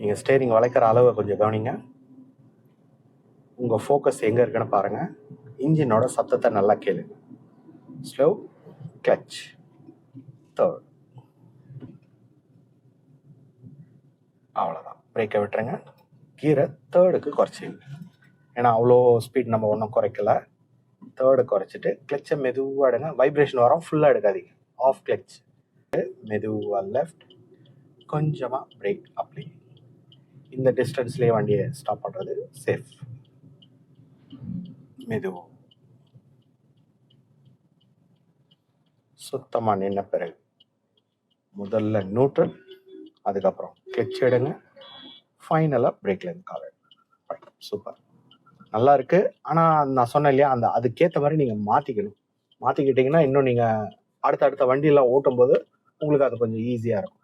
நீங்கள் ஸ்டேரிங் வளைக்கிற அளவை கொஞ்சம் கவனிங்க. உங்கள் ஃபோக்கஸ் எங்கே இருக்குன்னு பாருங்கள் இன்ஜினோட சத்தத்தை நல்லா கேளுங்க ஸ்லோ கிளச் தேர்ட் அவ்வளோதான் பிரேக்கை விட்டுருங்க. கீரை தேர்டுக்கு குறைச்சிங்க ஏன்னா அவ்வளோ ஸ்பீட் நம்ம ஒன்றும் குறைக்கல. தேர்டு குறைச்சிட்டு கிளச்சை மெதுவாக எடுங்க. வைப்ரேஷன் வரும் ஃபுல்லாக எடுக்காதீங்க. ஆஃப் கிளச் மெதுவாக லெஃப்ட் கொஞ்சமாக பிரேக் அப்படி இந்த டிஸ்டன்ஸ்லேயே வண்டியை ஸ்டாப் பண்ணுறது சேஃப் மெதுவாக சுத்தமாக நின்ன பிறகு முதல்ல நியூட்ரல் அதுக்கப்புறம் கிளச் எடுங்க. ஃபைனலாக பிரேக்லேருந்து கால் எடுங்க. சூப்பர் நல்லா இருக்கு. ஆனால் நான் சொன்னேன் இல்லையா அந்த அதுக்கேற்ற மாதிரி நீங்கள் மாற்றிக்கணும் மாற்றிக்கிட்டிங்கன்னா இன்னும் நீங்கள் அடுத்த அடுத்த வண்டியெல்லாம் ஓட்டும் போது உங்களுக்கு அது கொஞ்சம் ஈஸியாக இருக்கும்.